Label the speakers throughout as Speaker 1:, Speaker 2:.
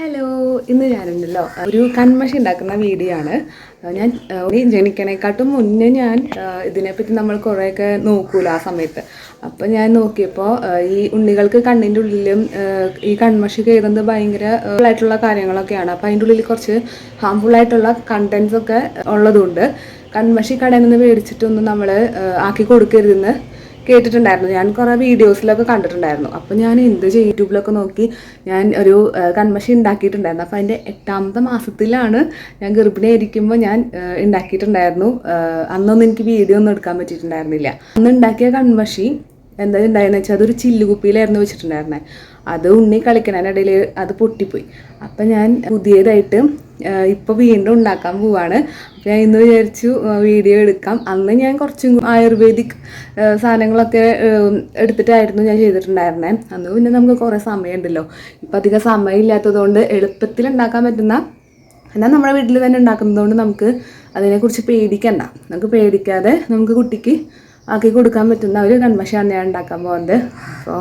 Speaker 1: Hello ഇന്ന് ഞാനുണ്ടല്ലോ. ഒരു കൺമഷി ഉണ്ടാക്കുന്ന വീഡിയോ ആണ്. ഞാൻ ജനിക്കണേക്കാട്ടും മുന്നേ ഞാൻ ഇതിനെപ്പറ്റി നമ്മൾ കുറേയൊക്കെ നോക്കൂല ആ സമയത്ത്. അപ്പം ഞാൻ നോക്കിയപ്പോൾ ഈ ഉണ്ണികൾക്ക് കണ്ണിന്റെ ഉള്ളിലും ഈ കൺമഷി കയറുന്നത് ഭയങ്കര ആയിട്ടുള്ള കാര്യങ്ങളൊക്കെയാണ്. അപ്പം അതിന്റെ ഉള്ളിൽ കുറച്ച് ഹാംഫുൾ ആയിട്ടുള്ള കണ്ടൻസ് ഒക്കെ ഉള്ളതുകൊണ്ട് കൺമഷി കടയിൽ നിന്ന് മേടിച്ചിട്ടൊന്നും നമ്മൾ ആക്കി കൊടുക്കരുതെന്ന് കേട്ടിട്ടുണ്ടായിരുന്നു. ഞാൻ കുറേ വീഡിയോസിലൊക്കെ കണ്ടിട്ടുണ്ടായിരുന്നു. അപ്പോൾ ഞാൻ എന്ത് ചെയ്യും? യൂട്യൂബിലൊക്കെ നോക്കി ഞാൻ ഒരു കൺമഷി ഉണ്ടാക്കിയിട്ടുണ്ടായിരുന്നു. അപ്പോൾ അതിന്റെ എട്ടാമത്തെ മാസത്തിലാണ് ഞാൻ ഗർഭിണിയായിരിക്കുമ്പോൾ ഞാൻ ഉണ്ടാക്കിയിട്ടുണ്ടായിരുന്നു. അന്നൊന്നും എനിക്ക് വീഡിയോ ഒന്നും എടുക്കാൻ പറ്റിയിട്ടുണ്ടായിരുന്നില്ല. അന്ന് ഉണ്ടാക്കിയ കൺമഷി എന്താ ഉണ്ടായെന്ന് വെച്ചാൽ അതൊരു ചില്ലുകുപ്പിയിലായിരുന്നു വെച്ചിട്ടുണ്ടായിരുന്നത് അത് ഉണ്ണി കളിക്കണതിനിടയിൽ അത് പൊട്ടിപ്പോയി. അപ്പം ഞാൻ പുതിയതായിട്ട് ഇപ്പോൾ വീണ്ടും ഉണ്ടാക്കാൻ പോവാണ്. അപ്പം ഞാൻ ഇന്ന് വിചാരിച്ചു വീഡിയോ എടുക്കാം. അന്ന് ഞാൻ കുറച്ചും ആയുർവേദിക് സാധനങ്ങളൊക്കെ എടുത്തിട്ടായിരുന്നു ഞാൻ ചെയ്തിട്ടുണ്ടായിരുന്നത് അന്ന് പിന്നെ നമുക്ക് കുറേ സമയമുണ്ടല്ലോ. ഇപ്പം അധികം സമയമില്ലാത്തതുകൊണ്ട് എളുപ്പത്തിൽ ഉണ്ടാക്കാൻ പറ്റുന്ന എന്നാൽ നമ്മുടെ വീട്ടിൽ തന്നെ ഉണ്ടാക്കുന്നതുകൊണ്ട് നമുക്ക് അതിനെക്കുറിച്ച് പേടിക്കണ്ട. നമുക്ക് പേടിക്കാതെ നമുക്ക് കുട്ടിക്ക് ആക്കി കൊടുക്കാൻ പറ്റുന്ന ഒരു കൺമശാണ് ഞാൻ ഉണ്ടാക്കാൻ പോകുന്നത്. അപ്പോൾ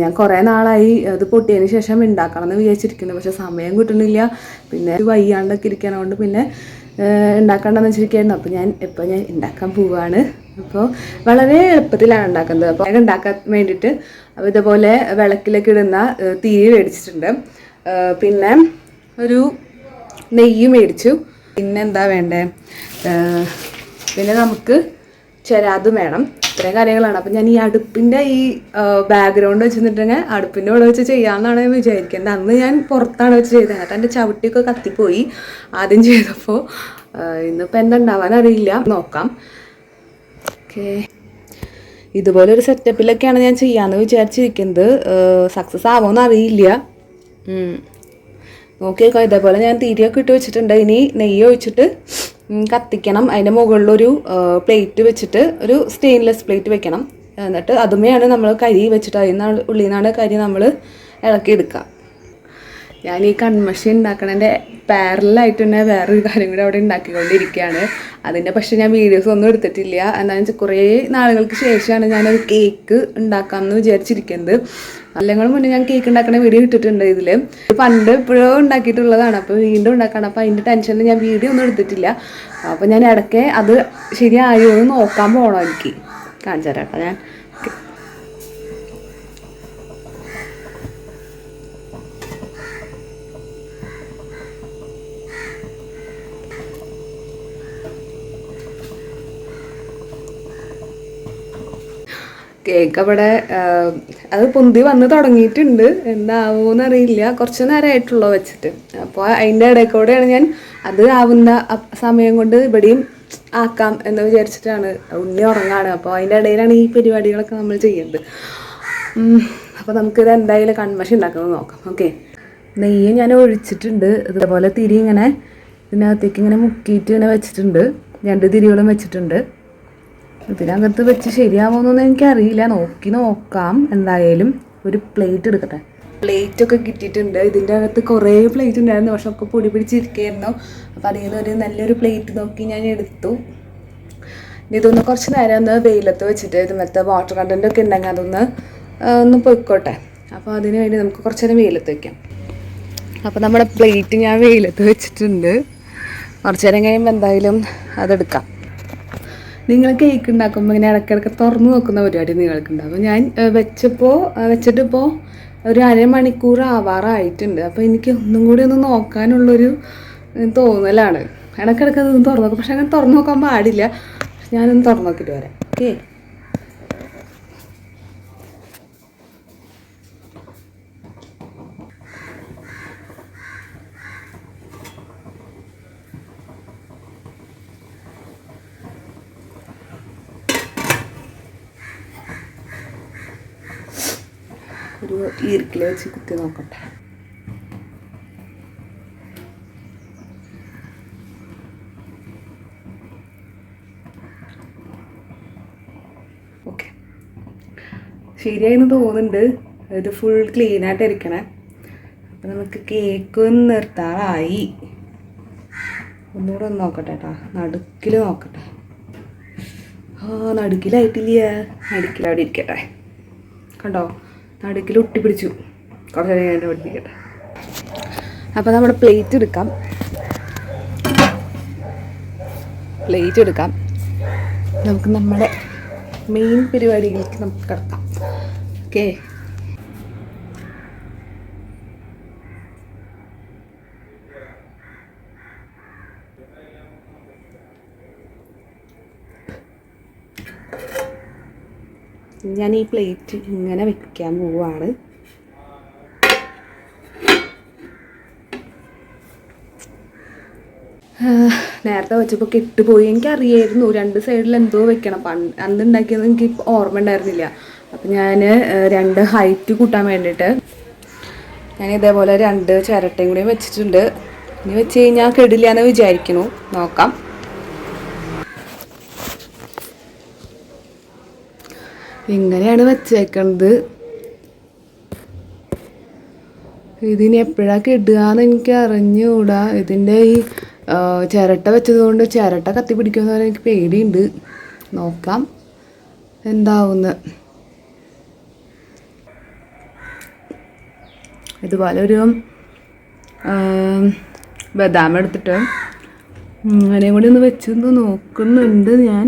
Speaker 1: ഞാൻ കുറേ നാളായി അത് പൊട്ടിയതിന് ശേഷം ഉണ്ടാക്കണം എന്ന് വിചാരിച്ചിരിക്കുന്നു. പക്ഷേ സമയം കിട്ടുന്നില്ല. പിന്നെ വയ്യാണ്ടൊക്കെ ഇരിക്കണതുകൊണ്ട് പിന്നെ ഉണ്ടാക്കണ്ടെന്ന് വെച്ചിരിക്കുകയായിരുന്നു അപ്പോൾ ഞാൻ ഇപ്പോൾ ഞാൻ ഉണ്ടാക്കാൻ പോവുകയാണ് അപ്പോൾ വളരെ എളുപ്പത്തിലാണ് ഉണ്ടാക്കുന്നത് അപ്പോൾ ഉണ്ടാക്കാൻ വേണ്ടിയിട്ട് അപ്പോൾ ഇതുപോലെ വിളക്കിലേക്ക് ഇടുന്ന തീരി മേടിച്ചിട്ടുണ്ട്. പിന്നെ ഒരു നെയ്യ് മേടിച്ചു. പിന്നെന്താ വേണ്ടേ? പിന്നെ നമുക്ക് ചെരാതും വേണം. ഇത്രയും കാര്യങ്ങളാണ്. അപ്പം ഞാൻ ഈ അടുപ്പിന്റെ ഈ ബാക്ക്ഗ്രൗണ്ട് വെച്ച് നിന്നിട്ടുണ്ടെങ്കിൽ അടുപ്പിന്റെ ഇവിടെ വെച്ച് ചെയ്യാമെന്നാണ് ഞാൻ വിചാരിക്കുന്നത് അന്ന് ഞാൻ പുറത്താണ് വെച്ച് ചെയ്തത്. എന്നിട്ട് എന്റെ ചവിട്ടിയൊക്കെ കത്തിപ്പോയി ആദ്യം ചെയ്തപ്പോൾ ഇന്നിപ്പോൾ എന്താ ഉണ്ടാവാൻ അറിയില്ല. നോക്കാം. ഓക്കേ. ഇതുപോലെ ഒരു സെറ്റപ്പിലൊക്കെയാണ് ഞാൻ ചെയ്യാമെന്ന് വിചാരിച്ചിരിക്കുന്നത്. സക്സസ് ആവുമെന്ന് അറിയില്ല. നോക്കിയേക്കോ ഇതേപോലെ ഞാൻ തീരിയൊക്കെ ഇട്ട് വെച്ചിട്ടുണ്ട്. ഇനി നെയ്യ് ഒഴിച്ചിട്ട് കത്തിക്കണം. അതിന്റെ മുകളിലൊരു പ്ലേറ്റ് വെച്ചിട്ട് ഒരു സ്റ്റെയിൻലെസ് പ്ലേറ്റ് വെക്കണം. എന്നിട്ട് അതുമേയാണ് നമ്മൾ കരി വെച്ചിട്ട് അതിൽ നിന്നാണ് ഉള്ളിൽ നിന്നാണ് കരി നമ്മൾ ഇളക്കിയെടുക്കുക. ഞാൻ ഈ കൺമഷി ഉണ്ടാക്കണതിന്റെ പാരലായിട്ട് തന്നെ വേറൊരു കാര്യം കൂടി അവിടെ ഉണ്ടാക്കിക്കൊണ്ടിരിക്കുകയാണ് അതിന്റെ പക്ഷേ ഞാൻ വീഡിയോസ് ഒന്നും എടുത്തിട്ടില്ല. എന്താണെന്ന് വെച്ചാൽ കുറേ നാളുകൾക്ക് ശേഷമാണ് ഞാനൊരു കേക്ക് ഉണ്ടാക്കാമെന്ന് വിചാരിച്ചിരിക്കുന്നത്. അല്ലെങ്കിൽ മുന്നേ ഞാൻ കേക്ക് ഉണ്ടാക്കുന്ന വീഡിയോ ഇട്ടിട്ടുണ്ട് ഇതിൽ പണ്ട് ഇപ്പോഴോ ഉണ്ടാക്കിയിട്ടുള്ളതാണ് അപ്പോൾ വീണ്ടും ഉണ്ടാക്കണം അപ്പോൾ അതിന്റെ ടെൻഷനിൽ ഞാൻ വീഡിയോ ഒന്നും എടുത്തിട്ടില്ല. അപ്പോൾ ഞാൻ ഇടയ്ക്ക് അത് ശരിയായോ എന്ന് നോക്കാൻ പോകണം എനിക്ക്. കാണിച്ചു തരാം ഞാൻ. കേക്ക് അവിടെ അത് പൊന്തി വന്ന് തുടങ്ങിയിട്ടുണ്ട്. എന്താവൂന്നറിയില്ല. കുറച്ച് നേരമായിട്ടുള്ളൂ വെച്ചിട്ട്. അപ്പോൾ അതിന്റെ ഇടയിൽ ഞാൻ അത് ആവുന്ന സമയം കൊണ്ട് ഇവിടെയും ആക്കാം എന്ന് വിചാരിച്ചിട്ടാണ്. ഉണ്ണി ഉറങ്ങാണ്. അപ്പോൾ അതിന്റെ ഇടയിലാണ് ഈ പരിപാടികളൊക്കെ നമ്മൾ ചെയ്യുന്നത് അപ്പോൾ നമുക്കിത് എന്തായാലും കൺമഷി ഉണ്ടാക്കുന്നത് നോക്കാം. ഓക്കെ. നെയ്യ് ഞാൻ ഒഴിച്ചിട്ടുണ്ട്. ഇതുപോലെ തിരി ഇങ്ങനെ ഇതിനകത്തേക്ക് ഇങ്ങനെ മുക്കിയിട്ട് ഇങ്ങനെ വെച്ചിട്ടുണ്ട്. രണ്ട് തിരികളും വെച്ചിട്ടുണ്ട്. ഇതിനകത്ത് വെച്ച് ശരിയാവുമെന്നൊന്നും എനിക്കറിയില്ല. നോക്കി നോക്കാം. എന്തായാലും ഒരു പ്ലേറ്റ് എടുക്കട്ടെ. പ്ലേറ്റ് ഒക്കെ കിട്ടിയിട്ടുണ്ട്. ഇതിന്റെ അകത്ത് കുറേ പ്ലേറ്റ് ഉണ്ടായിരുന്നു. പക്ഷെ ഒക്കെ പൊടി പിടിച്ചിരിക്കുകയായിരുന്നു. അപ്പോൾ അതിൽ നിന്ന് ഒരു നല്ലൊരു പ്ലേറ്റ് നോക്കി ഞാൻ എടുത്തു. ഇതൊന്ന് കുറച്ച് നേരം ഒന്ന് വെയിലത്ത് വെച്ചിട്ട് ഇതിനകത്ത് വാട്ടർ കണ്ടന്റ് ഒക്കെ ഉണ്ടെങ്കിൽ അതൊന്ന് ഒന്ന് പൊയ്ക്കോട്ടെ. അപ്പോൾ അതിന് വേണ്ടി നമുക്ക് കുറച്ച് നേരം വെയിലത്ത് വെക്കാം. അപ്പോൾ നമ്മുടെ പ്ലേറ്റ് ഞാൻ വെയിലത്ത് വെച്ചിട്ടുണ്ട്. കുറച്ച് നേരം കഴിയുമ്പോൾ എന്തായാലും അതെടുക്കാം. നിങ്ങൾ കേക്ക് ഉണ്ടാക്കുമ്പോൾ ഇങ്ങനെ ഇടയ്ക്കിടയ്ക്ക് തുറന്നു നോക്കുന്ന പരിപാടി നിങ്ങൾക്കുണ്ടാവും ഞാൻ വെച്ചപ്പോൾ വെച്ചിട്ടിപ്പോൾ ഒരു അരമണിക്കൂർ ആവാറായിട്ടുണ്ട്. അപ്പോൾ എനിക്ക് ഒന്നും കൂടി ഒന്ന് നോക്കാനുള്ളൊരു തോന്നലാണ്. ഇടയ്ക്കിടയ്ക്ക് അതൊന്ന് തുറന്നു നോക്കും. പക്ഷെ അങ്ങനെ തുറന്നു നോക്കാൻ പാടില്ല. ഞാനൊന്ന് തുറന്നു നോക്കിയിട്ട് വരാം. ഓക്കെ? ഒരു ഈർക്കിൽ വെച്ച് കുത്തി നോക്കട്ടെ. ഓക്കെ. ശരിയായെന്ന് തോന്നുന്നുണ്ട്. ഇത് ഫുൾ ക്ലീൻ ആയിട്ട് ഇരിക്കണേ. അപ്പം നമുക്ക് കേക്ക് നിർത്താറായി. ഒന്നുകൂടെ ഒന്ന് നോക്കട്ടെ കേട്ടോ നടുക്കിൽ നോക്കട്ടെ. ആ നടുക്കിലായിട്ടില്ല? നടുക്കിൽ അവിടെ ഇരിക്കട്ടെ. കണ്ടോ? നടുക്കിൽ ഒട്ടിപ്പിടിച്ചു. കുറച്ച് നേരം കഴിഞ്ഞ് പഠിപ്പിക്കട്ടെ. അപ്പോൾ നമ്മുടെ പ്ലേറ്റ് എടുക്കാം. പ്ലേറ്റ് എടുക്കാം. നമുക്ക് നമ്മുടെ മെയിൻ പരിപാടിയിലേക്ക് നമുക്ക് കിടക്കാം. ഓക്കെ ഞാൻ ഈ പ്ലേറ്റ് ഇങ്ങനെ വെക്കാൻ പോവാണ്. നേരത്തെ വെച്ചപ്പോൾ കെട്ടുപോയി. എനിക്കറിയായിരുന്നു രണ്ട് സൈഡിൽ എന്തോ വെക്കണം. പണ്ട് അന്ന് ഉണ്ടാക്കിയത് എനിക്ക് ഓർമ്മ ഉണ്ടായിരുന്നില്ല. അപ്പം ഞാൻ രണ്ട് ഹൈറ്റ് കൂട്ടാൻ വേണ്ടിയിട്ട് ഞാൻ ഇതേപോലെ രണ്ട് ചിരട്ടയും കൂടി വെച്ചിട്ടുണ്ട്. ഇനി വെച്ച് കഴിഞ്ഞാൽ കെടില്ല എന്ന് വിചാരിക്കുന്നു. നോക്കാം. ഇങ്ങനെയാണ് വെച്ചേക്കണത്. ഇതിനി എപ്പോഴാണ് കിടുകയെന്ന് എനിക്ക് അറിഞ്ഞുകൂടാ. ഇതിന്റെ ഈ ചിരട്ട വെച്ചതുകൊണ്ട് ചിരട്ട കത്തി പിടിക്കുമെന്ന് പറഞ്ഞാൽ എനിക്ക് പേടിയുണ്ട്. നോക്കാം എന്താവുന്ന്. ഇതുപോലെ ഒരു ബദാം എടുത്തിട്ട് അങ്ങനെയും കൂടി ഒന്ന് വെച്ചൊന്ന് നോക്കുന്നുണ്ട് ഞാൻ.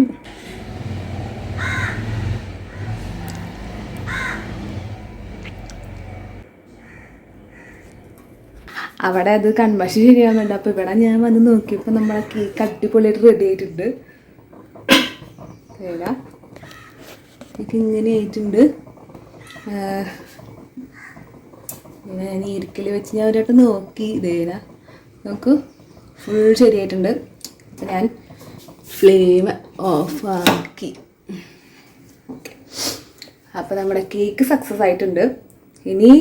Speaker 1: അവിടെ അത് കൺമഷി ശരിയാൻ വേണ്ട. അപ്പോൾ ഇവിടെ ഞാൻ വന്ന് നോക്കിയപ്പോൾ നമ്മളെ കേക്ക് അടിപൊളിയായിട്ട് റെഡി ആയിട്ടുണ്ട്. ഇങ്ങനെ ആയിട്ടുണ്ട്. ഞാൻ ഇരിക്കൽ വെച്ച് ഞാൻ ഒരാട്ട് നോക്കി. ഇതേന നോക്കൂ. ഫുൾ ശരിയായിട്ടുണ്ട്. അപ്പം ഞാൻ ഫ്ലെയിം ഓഫ് ആക്കി. ഓക്കെ അപ്പോൾ നമ്മുടെ കേക്ക് സക്സസ് ആയിട്ടുണ്ട്. ഇനി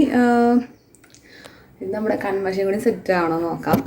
Speaker 1: ഇത് നമ്മുടെ കൺമശം കൂടി സെറ്റ് ആവണോ നോക്കാം.